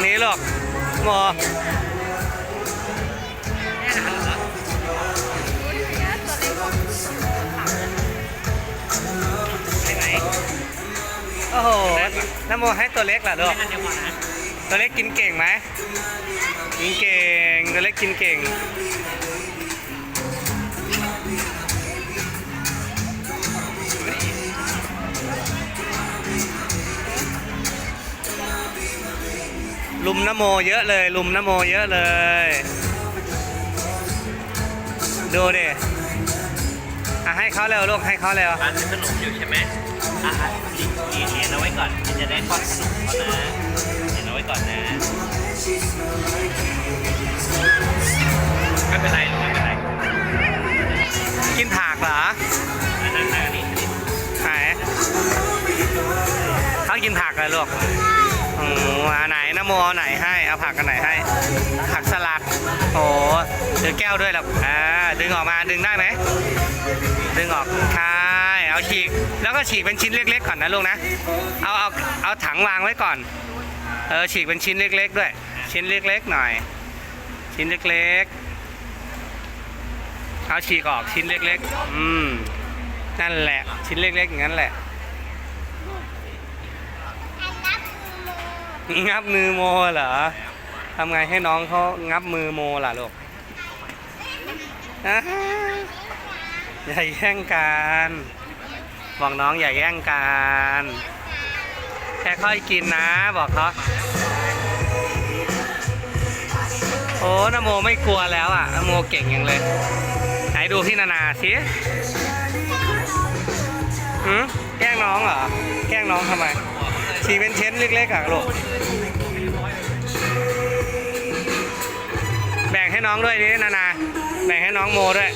างนี้ลูกโมเนี่ยเหรอไปไหนโอ้โหน้ำโมให้ตัวเล็กเหรอลูกตัวเล็กกินเก่งไหมกินเก่ง ตัวเล็กกินเก่ง ลุมนโมเยอะเลย ลุมนโมเยอะเลย ดูดิอะให้เขาเร็วลูกให้เขาเร็วร้านซื้อขนมอยู่ใช่ไหมอะอะเรียนเรียนเอาไว้ก่อนเดี๋ยวจะได้ป้อนขนมเขานะเรียนเอาไว้ก่อนนะไม่เป็นไรลูกไม่เป็นไรกินถากเหรออันนั้นนะอันนี้ไหนเขากินผักเลยลูกอืมอันไหนน โมเอาไหนให้ เอาผักกันไหนให้ ผักสลัด โอ้ถือแก้วด้วยหรอกอ่า ดึงออกมา ดึงได้ไหม ดึงออกใช่เอาฉีก แล้วก็ฉีกเป็นชิ้นเล็ก ๆ ก่อนนะลูกนะ เอาเอา เอาถังวางไว้ก่อน เออ ฉีกเป็นชิ้นเล็ก ๆ ด้วย ชิ้นเล็ก ๆ หน่อย ชิ้นเล็ก ๆ เอาฉีกออกชิ้นเล็ก ๆ อืม นั่นแหละ ชิ้นเล็ก ๆ อย่างนั้นแหละ งับมือโมเหรอทำไงให้น้องเขางับมือโมล่ะลูกอย่าแย่งกันบอกน้องอย่าแย่งกันแค่ค่อยกินนะบอกเขาโอ้นโมไม่กลัวแล้วอะนโมเก่งยังเลยไหนดูพี่นานาสิหืมแกล้งน้องเหรอ แกล้งน้องทำไม ฉีเป็นเชนเล็กๆอะลูก แบ่งให้น้องด้วยนี่นานา แบ่งให้น้องโมด้วย